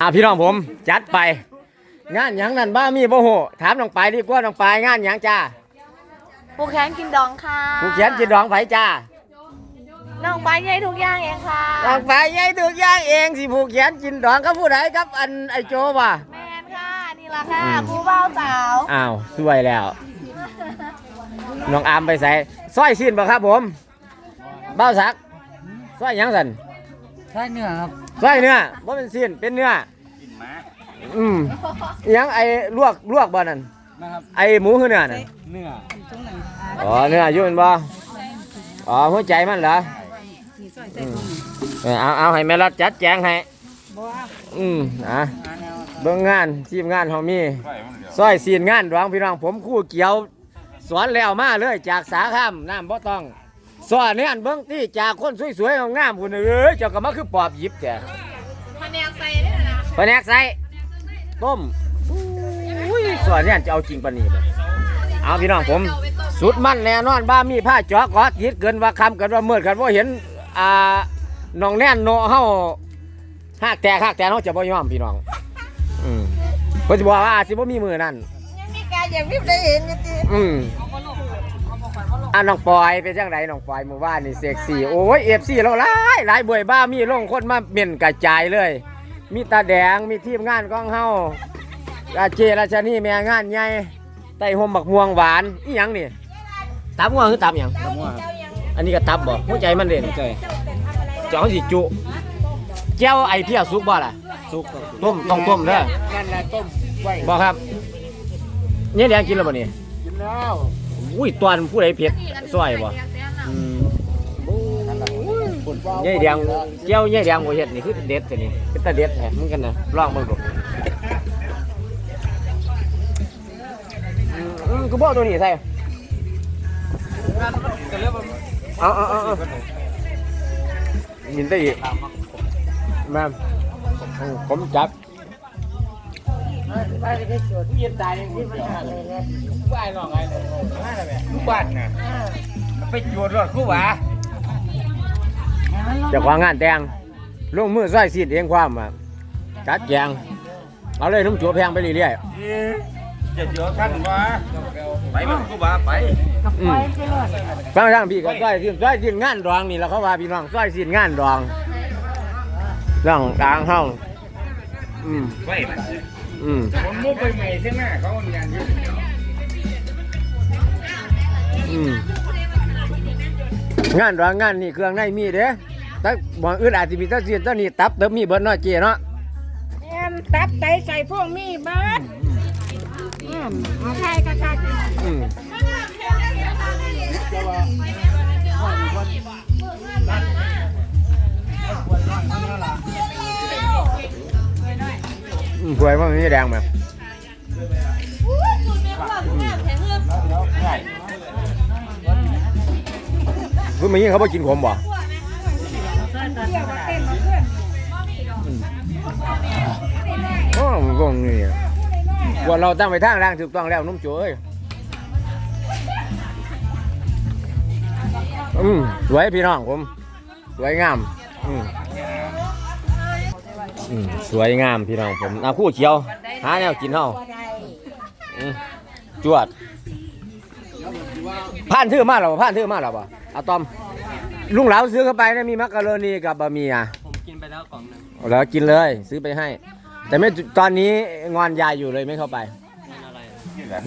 อะพี่น้องผมจัดไป งานหยังนั่นบ้ามีบ่โหถามน้องปายดีกว่าน้องปายงานหยังจ้าผูกแขนกินดองค่ะผู้เขียนจิตดองไผจ้าน้องไปใหญ่ทุกอย่างเองค่ะ น้องปายยัยถูกอย่างเองสิผู้เขียนจินดองกับผู้ใดครับอันไอโจว่ะ แมนค่ะ นี่ละค่ะอืมครูเบ้าสาวอ้าวสวยแล้ว น้องอามไปใส่สร้อยสิ้นบ่ครับผมเบ้าสักสร้อยหยังสันใช่เนื้อครับ สร้อยเนื้อบ่เป็นสิ้นเป็นเนื้ออืมอิหยังไอ้ลวกลวกบ่นั่นนะครับไอ้หมูคือเนื้อนั่นเนื้ออ๋อเนื้ออยู่แมันบ่อ๋อหัวใจมันเหรออืมเออเอาเอาให้แม่รัดจัดแจงให้อืมอะเบิ่งงานทีมงานเฮามีซอยซีนงานดวงพี่น้องผมครู่เกี่ยวสอนแล้วมาเลยจากสาข้ามน้ำบ่ต้อง สอนเนี่ยเบิ่งที่จากคนสวยๆงามๆพุ่นเอ้ยเจ้าก็มาคือปอบหยิบแท้มาแนวใส่ได้นะแผนกใส่ต้มอุ้ยสอนเนี่ยจะเอาจริงปานนี้บ่เอาพี่น้องผม สุดมันแน่นอนบ้ามีผ้าจอกอดยิดเกินว่าคำเกินว่าเมื่อกันว่าเห็นอ่าน้องแน่นโนเฮาหักแต่หักแต่เฮาจะบ่ยอมพี่น้องอืมเพิ่นสิบอกว่าอาจสิบ่มีมือนั่นยังมีการอย่างที่ได้เห็นกันจีอืม อะน้องปอยเป็นจังไดน้องปอยหมู่บ้านนี่เซ็กซี่โอ้ย FC เราหลายหลายบ่วยบ้ามีลงคนมาเม่นกระจายเลย มีตาแดงมีทีมงานของเฮาอาเจราชนีแม่งานใหญ่ไต้ห่มบักม่วงหวานอีหยังนี่ตับงัวคือตับหยังตะมั่วครับอันนี้ก็ตับบ่หัวใจมันเด่นใจจะเอาสิจุแก้วไอเพียสุกบ่ล่ะซุปครับต้มต้องต้มเด้อนั่นแหละต้มไว้บ่ครับเนี่ยแดงกินแล้วบ่นี่กินแล้ว อุ้ยตอนผู้ใดเผ็ดซอยบ่อืมนั่นแหละผลฟ้าเนี่ยแดงแก้วเนี่ยแดงบ่เฮ็ดนี่คือเด็ดแต่นี่เป็นตาเด็ดแท้เหมือนกันนะลองเบิ่งดูอืมอืมกูบอกตัวนี้ใส่เอาเอาเอาเอายินได้อีกแม่ม อืมผมจับลูกบ้านน่ะไปจวดรถคู่หวาจะวางงานแต่งลงมือซอยซีดเองความอะจัดแจงเอาเลยทุ่มจัวแพงไปเรื่อยจะเจอท่านวะไปมันกูบ้าไปๆอืมฟังทางพี่ก็ซอยซีดซอยซีดงานดองนี่แหล้วเขาว่าพี่น้องซอยซีดงานดองร่องกลางห้องอืมไปมัน อืมผมมุกไปใหม่ใช่ไหมเขามีงานเยอะอืมงานดองงานนี่เครื่องในมีเด้แต่บ่อื่นอาจจะมีแตะซีดแตะนี่ตับเติมมีเบิดเนาะเจเนาะแอมตับไตใส่พวกมีเบิดอืมเอาใช่ก็ใช่อืมอืม สวยมากนี่แดงแบบคือมันยิ่งเขาไปกินขมบ่โอ้มันก็นี่ควรเราตั้งไปทางล่างถูกต้องแล้วนุ่มโจ้ยอืมสวยพี่น้องผม สวยงาม อืม อืมสวยงามพี่น้องผมเอาคู่เขียว หาแนวกินเฮาอืมจวดผ่านทื่อมาแล้วบ่ผ่านทื่อมาแล้วบ่อะตอม ลุงเหลาซื้อเข้าไปนะมีมักกะโรนีกับบะหมี่อะผมกินไปแล้วกล่องหนึงแล้วกินเลยซื้อไปให้ แต่ไม่ตอนนี้งอนยายอยู่เลยไม่เข้าไปนั่นอะไร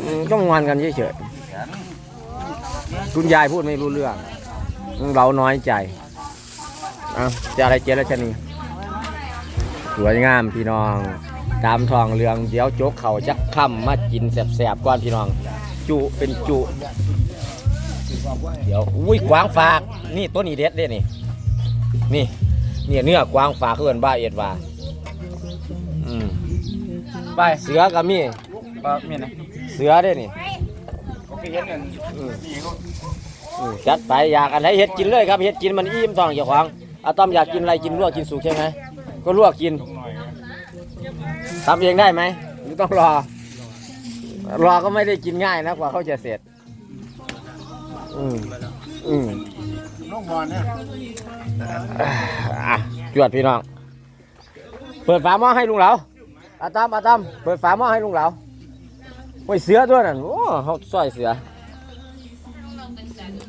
อืมต้องงอนกันเฉยๆคุณยายพูดไม่รู้เรื่องเราน้อยใจอะจะอะไรเจรชนีส วยงามพี่น้อง ตามทองเรืองเดี๋ยวโจกเขาจักค่ำมากินแสบๆก่อนพี่น้อง จุเป็นจุ เดี๋ยวอุ้ยกวางฝาก นี่ตัวนี้เด็ดเด้นี่ นี่เนี่ยเนื้อกวางฝากเพื่อนบ้าเอ็ดว่าอืมไปเสือก็มีปลาเมียนะเสือเด้นี่เขาไปเห็นกันอืมอืมจัดไปอยากอะไรเฮ็ดกินเลยครับเฮ็ดกินมันอิ่มท้องเจ้าของอาต้อมอยากกินอะไรกินลวกกินสุกใช่ไหม ก็ลวกกินทำเองได้ไหมหรือต้องรอ รอก็ไม่ได้กินง่ายนะกว่าเขาจะเสร็จ อืมอืมน้องบอลเนี่ยอะจวดพี่น้อง เปิดฝาหม้อให้ลุงเหลาอาตามอาตามเปิดฝาหม้อให้ลุงเหลาโอ้ยเสือด้วยนั่นโอ้เขาซอยเสือ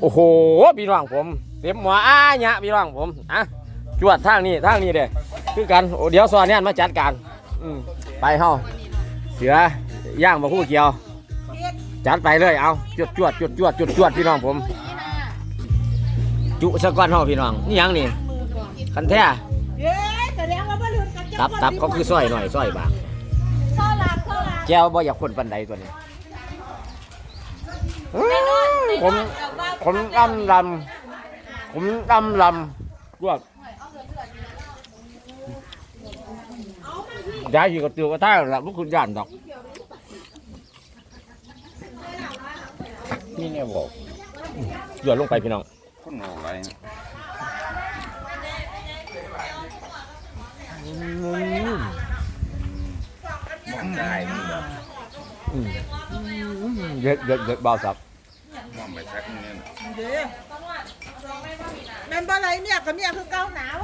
โอ้โหพี่น้องผมเต็มหัวอ้าเนี่ยพี่น้องผมอะจวดทางนี้ทางนี้เด้ คือกันโอ้เดี๋ยวซอยเนี่ยมาจัดการอืมไปเฮาเสือย่างมาคู่เกี่ยว จัดไปเลยเอาจวดจวดจวดจวดจวดจวดพี่น้องผม จุสะก้อนเฮาพี่น้องนี่หยังนี่คันแท้เย้แสดงว่าบ่ลืมกันตับตับก็คือซอยหน่อยซอยบางข้าวหลามข้าวหลามแก้วบ่อยากคนปันใดตัวนี้อื้อผมผมลำลำผมลำลำพวก ยายอยู่กับตัวกระท่าละพวกคุณย่านดอกนี่เนี่ยบอกหยอดลงไปพี่น้องคนออกอะไรได้นี่แบบเด็ดเด็ดเด็ดเบาสับมองไปสักนิดเด้อแม่นบ่ไรเมียกับเมียคือเก่าหนาว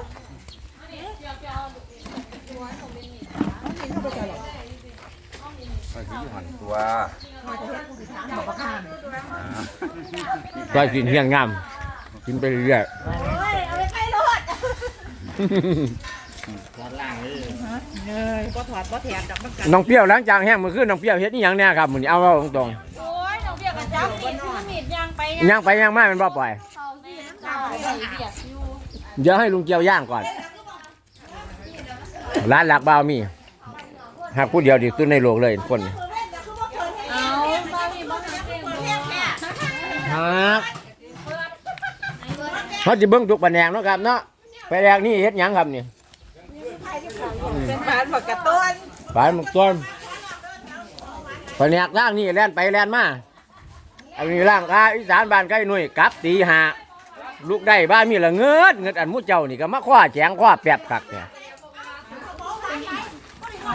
ก็คือหันตัวก็กินเฮียงงามกินไปเรื่อยโอ้ยเอาไปใกล้รถเนยบ่ถอดบ่แถมดอกมันกันน้องเปรี้ยวล้างจางแห้งมือขึ้นน้องเปรี้ยวเฮ็ดนี่ยังเนี่ยครับมื้อนี้เอาเอาตรงโอ้ยน้องเบียกกับจ้ามีดถือมีดยางไปๆย่างไปย่างมาเป็นบ่ปล่อยเขาสิจ้าไปเบียกอยู่เดี๋ยวให้ลุงเกียวย่างก่อนร้านหลักบ่าวมี หากผู้เดียวดีตุ้นในโลกเลยคนเอาบ้ามีบ้ามีเต้นครับเขาจะเบิ้งทุกปะแนงเนาะครับเนาะไปแรกนี่เฮ็ดหยังครับนี่เป็นปานบักกะต้นปายหมกต้นปะแนกล่างนี่แล่นไปแล่นมาอันนี้ล่างกาอีสานบ้านใกล้หน่วยกลับตีหาลูกได้บ้านมีละเงิดเงิดอันมุดเจ้านี่ก็มาคว้าแจงคว้าแปบคักเนี่ย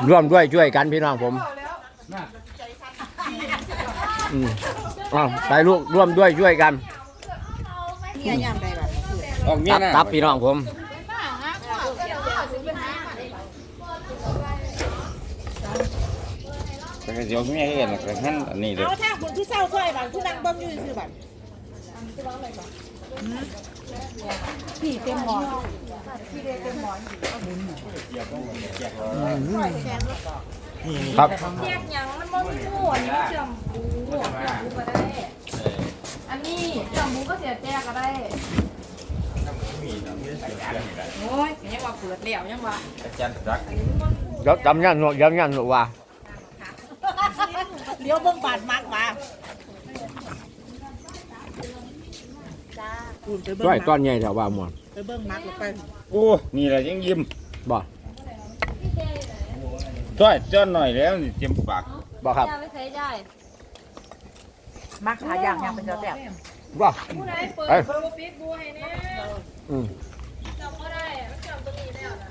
ร่วมด้วยช่วยกันพี่น้องผมอืมอ้าวไปลูกร่วมด้วยช่วยกัน เมียยามใดบัดออกเมียตับนะตับพี่น้องผมแต่ก็เดี๋ยวเมียเห็นก็ท่านอันนี้เลยเอาถ้าคนที่เศร้าซอยบัดผู้นั่งเบิ่งอยู่ซื่อบัดพี่เต็มหมอนพี่เต็มหมอน ครับ เรียกหยังมันบ่มีหมูอันนี้เชื่อมปูเชื่อมปูก็ได้ อันนี้เชื่อมปูก็เสียแจ้ก็ได้ โอ้ยยังว่าเปิดแล้วยังว่าอาจารย์รักเดี๋ยวจำยันหนวดจำยันหนวดว่าเลี้ยวเบิ่งบาดมักว่าคุณไปเบิ่งช่วยมักก้อนใหญ่แถวว่าหมด ไปเบิ่งมักลงไปโอ้นี่แหละยังยิ้มบ่จ้อยจ้อนหน่อยแล้วนี่เต็มปากบ่ครับจะไปใช้ได้มักหาอย่างยังเป็นเจ้าแซ่บบ่ผู้ใดเปิดเอ้ยเปิดปิดบัวให้แน่อืมจำบ่ได้อะจำตัวนี้แล้วนะ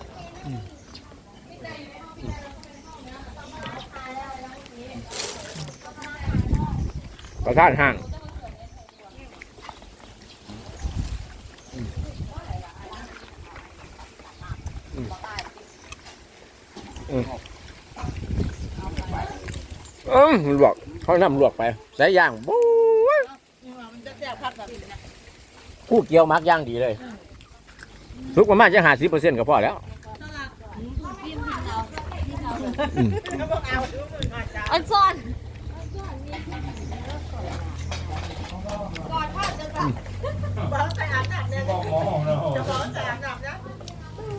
ประธานห้างอืมอืมอืม ลวกเขานำลวกไปใส่ย่างบู๊ยมันจะแซ่บคักแบบคู่เกี่ยวมักย่างดีเลยทุกประมาณจะหาสิเปอร์เซ็นต์ก็พอแล้วอันซ่อน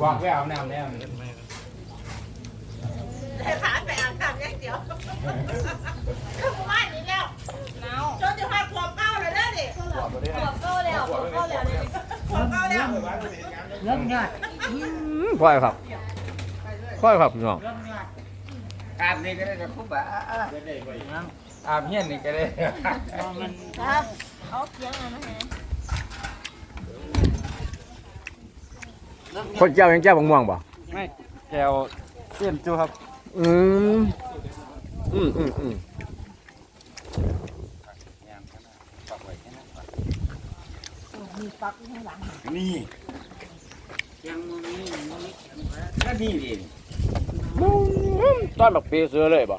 บอกไปเอาน้ำแล้วขาไปอ่าน ตามย่างเดียวคือว่านี่แล้วจนจะพาขวบเก้าเลยเด้อดิหัวเข้าแล้วหัวเข้าแล้วเลยขวบเก้าแล้วค่อยครับค่อยครับพี่น้องอาบนี่ก็ได้กับผู้บ่าอาบเฮียนนี่ก็ได้ครับเอาเคียงมาให้คนเจ้ายังเจ้าบางม่วงบ่ไม่แก้วเตี้ยมจูครับ อืมอืมอืมอืมนี่ยังนี่ก็นี่ดิต้อนแบบปีเสือเลยบ่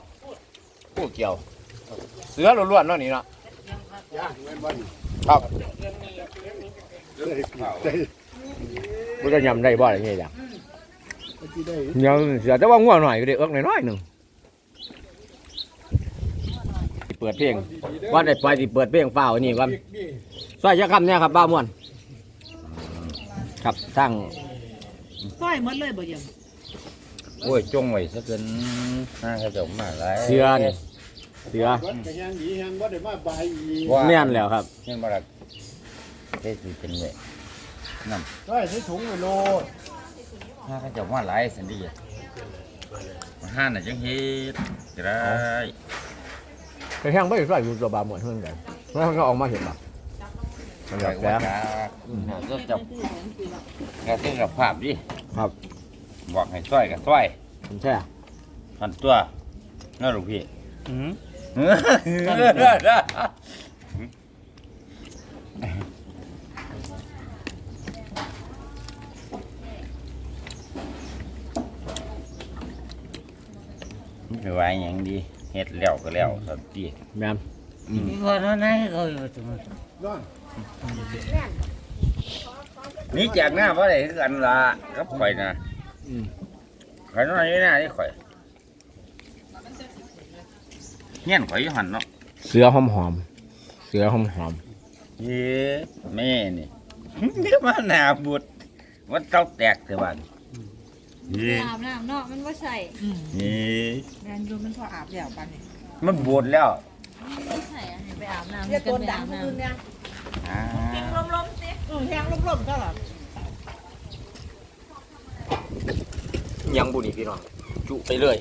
ผู้เกี่ยว เสือล้วนๆเนาะนี่เนาะครับมันจะยำได้บ่อะไรเงี้ย จ้ะยำเสือแต่ว่าง่วงหน่อยก็ได้เอิกน้อยๆหนึ่งเปิดเพลงว่าได้ไปสิเปิดเพลงเฝ้านี่ว่าซอยจะคำเนี่ยครับบ้าม่วนครับทั้งซอยหมดเลยบ่ยังโอ้ยจงไว้ซะเกินน่าเขาจะมาหลายเสือนี่เสือว่าแม่นแล้วครับเงี้ยบ่ล่ะเฮ็ดสิเป็นไว้นั่นได้ใส่ถุงไปโลด ถ้าเขาจะมาหลายสันดีห้านน่ะจังเฮ็ดจะได้ไปแห้งไม่ได้ใส่อยู่ตัวบาหมดเท่านั้นกันแล้วมันก็ออกมาเห็นป่ะมันไปแบบว่าแล้วจะก็จะกระเตื้องกับภาพดิครับบอกให้ซ้อยกับซ้อยผมใช่หันตัวน่าลูกพี่อืม มันไปไว้หยังดีเฮ็ดแล้วก็แล้วสันติแม่นนี่ก็นั่นไงเขาอยู่ตรงนั้นนี่จากหน้าเพราะอะไรคือกันล่ะกับข่อยนะอืมข่อยน้อยอยู่หน้าที่ข่อยเงี้ยนข่อยอยู่หันเนาะเสือหอมหอมๆเสือหอมหอมเย้แม่นี่เดี๋ยวมาหน้าบุดวันเต้าแตกเถอะบ้าน เย้อาบน้ำเนาะมันว่าใส่นี่แมนยูมันพออาบแล้วปันนี่มันบวชแล้วไม่ใส่อะให้ไปอาบน้ำเรียกกัตันวไปดัอางบมืน้อเนี่ยอ่าแห้งลมๆสิอืมแห้งลมๆก็หรอยังบุญอีกพี่น้องจุไปเลย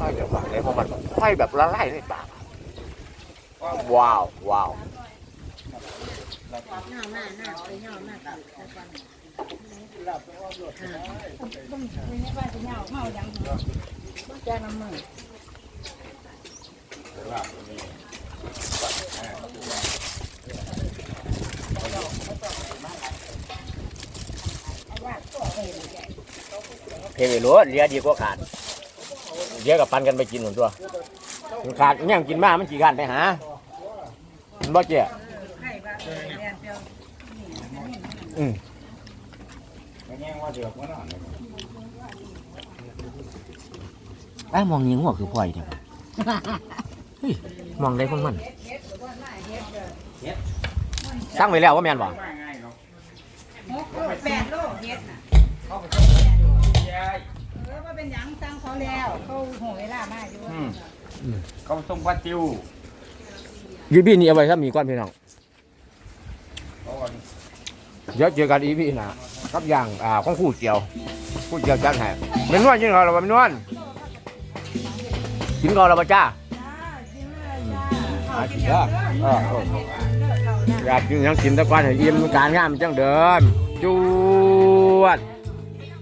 ควายแบบว่าไหนพอมันควายแบบละลายในปากว้าวว้าวำหน้าหน้าหน้าไปหน้าหน้ากับแต่ก่อนไม่ใช่ว่าจะเงาเมาดังแจ้งน้ำมือเลรถเลียดีกว่าขาด เลียกับปันกันไปกินหนึ่งตัวมันขาดเนี่ยกินมากมันขี่ขันไปหามันบ่เจ๊อืมแง่งว่าเดือกว่านอนไอ้มองยิงหัวคือพ่อยเด้อเฮ้ยมองได้คนมันสร้างไว้แล้วว่าแม่นบ่แปดโลเฮ็ดน่ะ เออว่าเป็นหยังสั่งเขาแล้วเขาโหเวลามาอยู่อืมเขาส่งปลาติวยีบีนี่เอาไว้ถ้ามีก้อนพี่น้อง เขาว่าเดี๋ยวเจอกันอีพีหนะกับอย่างอ่าของคู่เจียวคู่เจียวจัดให้เมนวนยิงเราเราเมนวนกินก่อนเราบ่จ้าอ่ากินเด้อเออเอออยากกินหยังกินแตะกอนให้อิ่มการงานมันจังเดินจวด